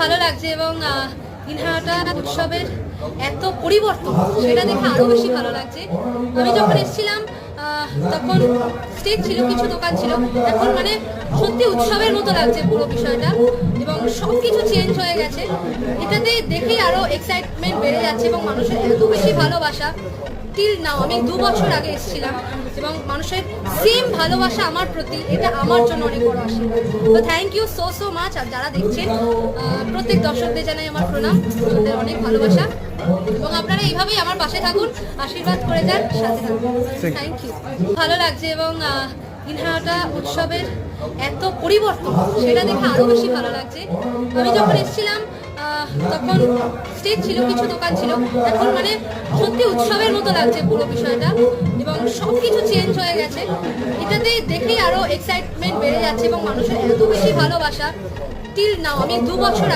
ভালো লাগছে এবং দিনহাটা উৎসবের এত পরিবর্তন, সেটা দেখে আরও বেশি ভালো লাগছে। আমি যখন এসেছিলাম তখন স্টেজ ছিল, কিছু দোকান ছিল। এখন মানে সত্যি উৎসবের মতো লাগছে পুরো বিষয়টা এবং সব কিছু চেঞ্জ হয়ে গেছে। এটাতে দেখেই আরও এক্সাইটমেন্ট বেড়ে যাচ্ছে এবং মানুষের এত বেশি ভালোবাসা। টিল নাও আমি দু বছর আগে এসেছিলাম এবং মানুষের সেম ভালোবাসা আমার প্রতি এটা আমার জন্য অনেক বড় আশীর্বাদ। তো thank you so so much আর যারা দেখছেন প্রত্যেক দর্শকদের জানাই আমার প্রণাম ওদের অনেক ভালোবাসা। এবং আপনারা এইভাবেই আমার পাশে থাকুন আশীর্বাদ করে যান সাথে থাকুন। থ্যাংক ইউ ভালো লাগছে এবং আহ, দিনহাটা উৎসবের এত পরিবর্তন সেটা দেখে আরও বেশি ভালো লাগছে। আমি যখন এসেছিলাম তখন স্টেজ ছিল, কিছু দোকান ছিল। এখন মানে সত্যি উৎসবের মতো লাগছে পুরো বিষয়টা এবং সব কিছু চেঞ্জ হয়ে গেছে। এটাতে দেখেই আরও এক্সাইটমেন্ট বেড়ে যাচ্ছে এবং মানুষের এত বেশি ভালোবাসা। টিল নাও আমি দু বছর